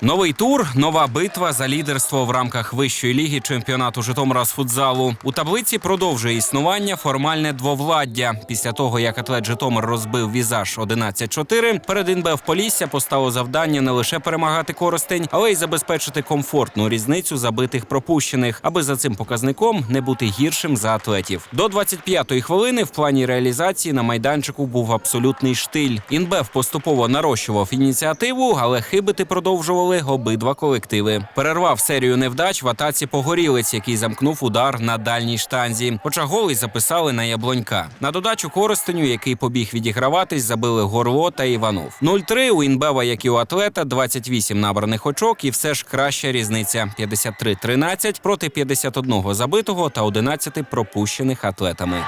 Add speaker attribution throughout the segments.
Speaker 1: Новий тур, нова битва за лідерство в рамках вищої ліги чемпіонату Житомира з футзалу. У таблиці продовжує існування формальне двовладдя. Після того, як атлет Житомир розбив візаж 11-4, перед ІНБ в Полісся постало завдання не лише перемагати Коростень, але й забезпечити комфортну різницю забитих пропущених, аби за цим показником не бути гіршим за атлетів. До 25-ї хвилини в плані реалізації на майданчику був абсолютний штиль. Інбев поступово нарощував ініціативу, але хибити продовжували обидва колективи. Перервав серію невдач в атаці Погорілець, який замкнув удар на дальній штанзі. Хоча голи записали на яблонька. На додачу Коростеню, який побіг відіграватись, забили Горло та Іванов. 0-3 у Інбева, як і у атлета, 28 набраних очок, і все ж краща різниця: 53-13 проти 51 забитого та 11 пропущених атлетами.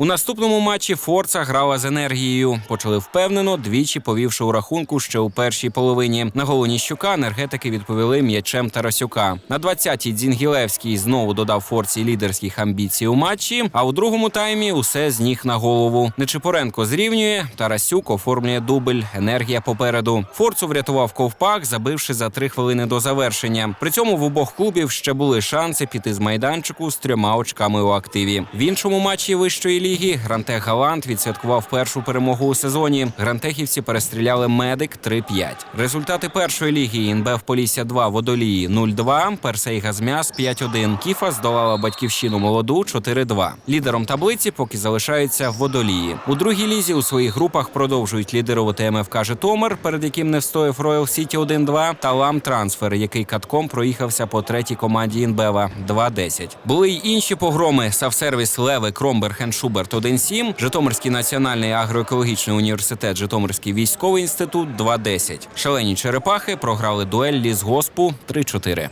Speaker 1: У наступному матчі Форца грала з енергією. Почали впевнено, двічі повівши у рахунку ще у першій половині. На голоні щука енергетики відповіли м'ячем Тарасюка. На 20-й Дзінгілевський знову додав Форці лідерських амбіцій у матчі. А у другому таймі усе з ніг на голову. Нечипоренко зрівнює. Тарасюк оформлює дубль. Енергія попереду. Форцу врятував ковпак, забивши за три хвилини до завершення. При цьому в обох клубів ще були шанси піти з майданчику з трьома очками у активі. В іншому матчі вищої ліги Грантех Галант відсвяткував першу перемогу у сезоні. Грантехівці перестріляли медик 3-5. Результати першої ліги ІНБ Полісся 2 Водолії 0-2, Персей Газмяс 5-1. Кіфа здолала батьківщину молоду 4-2. Лідером таблиці поки залишаються Водолії. У другій лізі у своїх групах продовжують лідерувати МФК Житомир, перед яким не встояв Роял Сіті 1-2 та Лам Трансфер, який катком проїхався по третій команді Інбева 2-10. Були й інші погроми. Савсервіс Леви, Кромберг і Шуберт 1-7, Житомирський національний агроекологічний університет, Житомирський військовий інститут 2-10. Шалені черепахи програли дуель лісгоспу 3-4.